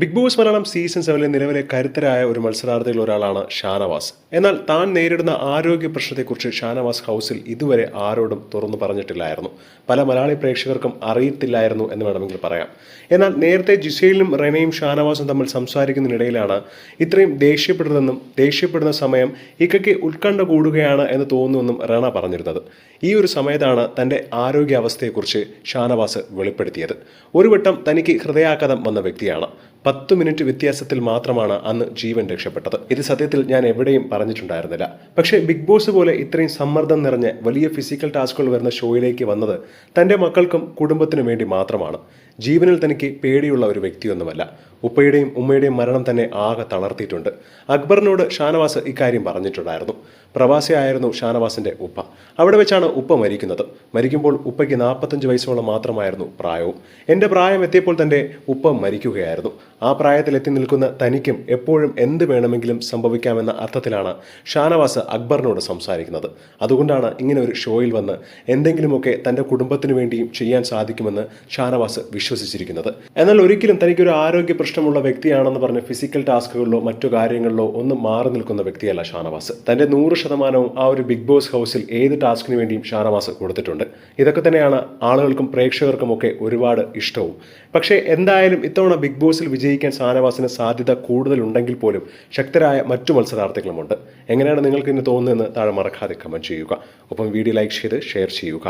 Big Boss Malayalam season സെവനിലെ നിലവിലെ കരുത്തരായ ഒരു മത്സരാർത്ഥികളിൽ ഒരാളാണ് ഷാനവാസ്. എന്നാൽ താൻ നേരിടുന്ന ആരോഗ്യ പ്രശ്നത്തെക്കുറിച്ച് ഷാനവാസ് ഹൗസിൽ ഇതുവരെ ആരോടും തുറന്നു പറഞ്ഞിട്ടില്ലായിരുന്നു. പല മലയാളി പ്രേക്ഷകർക്കും അറിയത്തില്ലായിരുന്നു എന്ന് വേണമെങ്കിൽ പറയാം. എന്നാൽ നേരത്തെ ജിസയിലും റെനയും ഷാനവാസും തമ്മിൽ സംസാരിക്കുന്നതിനിടയിലാണ് ഇത്രയും ദേഷ്യപ്പെടുന്നതെന്നും ദേഷ്യപ്പെടുന്ന സമയം ഇക്കയ്ക്ക് ഉത്കണ്ഠ കൂടുകയാണ് എന്ന് തോന്നുമെന്നും റണ പറഞ്ഞിരുന്നത്. ഈ ഒരു സമയത്താണ് തന്റെ ആരോഗ്യാവസ്ഥയെക്കുറിച്ച് ഷാനവാസ് വെളിപ്പെടുത്തിയത്. ഒരു വട്ടം തനിക്ക് ഹൃദയാഘാതം വന്ന വ്യക്തിയാണ്. പത്ത് മിനിറ്റ് വ്യത്യാസത്തിൽ മാത്രമാണ് അന്ന് ജീവൻ രക്ഷപ്പെട്ടത്. ഇത് സത്യത്തിൽ ഞാൻ എവിടെയും പറഞ്ഞിട്ടുണ്ടായിരുന്നില്ല. പക്ഷേ ബിഗ് ബോസ് പോലെ ഇത്രയും സമ്മർദ്ദം നിറഞ്ഞ വലിയ ഫിസിക്കൽ ടാസ്കുകൾ വരുന്ന ഷോയിലേക്ക് വന്നത് തന്റെ മക്കൾക്കും കുടുംബത്തിനും വേണ്ടി മാത്രമാണ്. ജീവനിൽ തനിക്ക് പേടിയുള്ള ഒരു വ്യക്തിയൊന്നുമല്ല. ഉപ്പയുടെയും ഉമ്മയുടെയും മരണം തന്നെ ആകെ തളർത്തിയിട്ടുണ്ട്. അക്ബറിനോട് ഷാനവാസ് ഇക്കാര്യം പറഞ്ഞിട്ടുണ്ടായിരുന്നു. പ്രവാസിയായിരുന്നു ഷാനവാസിന്റെ ഉപ്പ. അവിടെ വെച്ചാണ് ഉപ്പ മരിക്കുന്നത്. മരിക്കുമ്പോൾ ഉപ്പയ്ക്ക് നാൽപ്പത്തഞ്ച് വയസ്സോളം മാത്രമായിരുന്നു പ്രായവും. എന്റെ പ്രായം എത്തിയപ്പോൾ തന്നെ ഉപ്പ മരിക്കുകയായിരുന്നു. ആ പ്രായത്തിൽ എത്തി നിൽക്കുന്ന തനിക്കും എപ്പോഴും എന്ത് വേണമെങ്കിലും സംഭവിക്കാമെന്ന അർത്ഥത്തിലാണ് ഷാനവാസ് അക്ബറിനോട് സംസാരിക്കുന്നത്. അതുകൊണ്ടാണ് ഇങ്ങനെ ഒരു ഷോയിൽ വന്ന് എന്തെങ്കിലുമൊക്കെ തന്റെ കുടുംബത്തിന് വേണ്ടിയും ചെയ്യാൻ സാധിക്കുമെന്ന് ഷാനവാസ് വിശ്വസിച്ചിരിക്കുന്നത്. എന്നാൽ ഒരിക്കലും തനിക്കൊരു ആരോഗ്യ പ്രശ്നമുള്ള വ്യക്തിയാണെന്ന് പറഞ്ഞ് ഫിസിക്കൽ ടാസ്കുകളിലോ മറ്റു കാര്യങ്ങളിലോ ഒന്നും മാറി നിൽക്കുന്ന വ്യക്തിയല്ല ഷാനവാസ്. തന്റെ നൂറ് ശതമാനവും ആ ഒരു ബിഗ് ബോസ് ഹൗസിൽ ഏത് ടാസ്കിന് വേണ്ടിയും ഷാനവാസ് കൊടുത്തിട്ടുണ്ട്. ഇതൊക്കെ തന്നെയാണ് ആളുകൾക്കും പ്രേക്ഷകർക്കും ഒക്കെ ഒരുപാട് ഇഷ്ടവും. പക്ഷേ എന്തായാലും ഇത്തവണ ബിഗ് ബോസിൽ വിജയിക്കാൻ ഷാനവാസിന് സാധ്യത കൂടുതലുണ്ടെങ്കിൽ പോലും ശക്തരായ മറ്റു മത്സരാർത്ഥികളുമുണ്ട്. എങ്ങനെയാണ് നിങ്ങൾക്ക് ഇന്ന് തോന്നുന്നതെന്ന് താഴെ മറക്കാതെ കമന്റ് ചെയ്യുക. ഒപ്പം വീഡിയോ ലൈക്ക് ചെയ്ത് ഷെയർ ചെയ്യുക.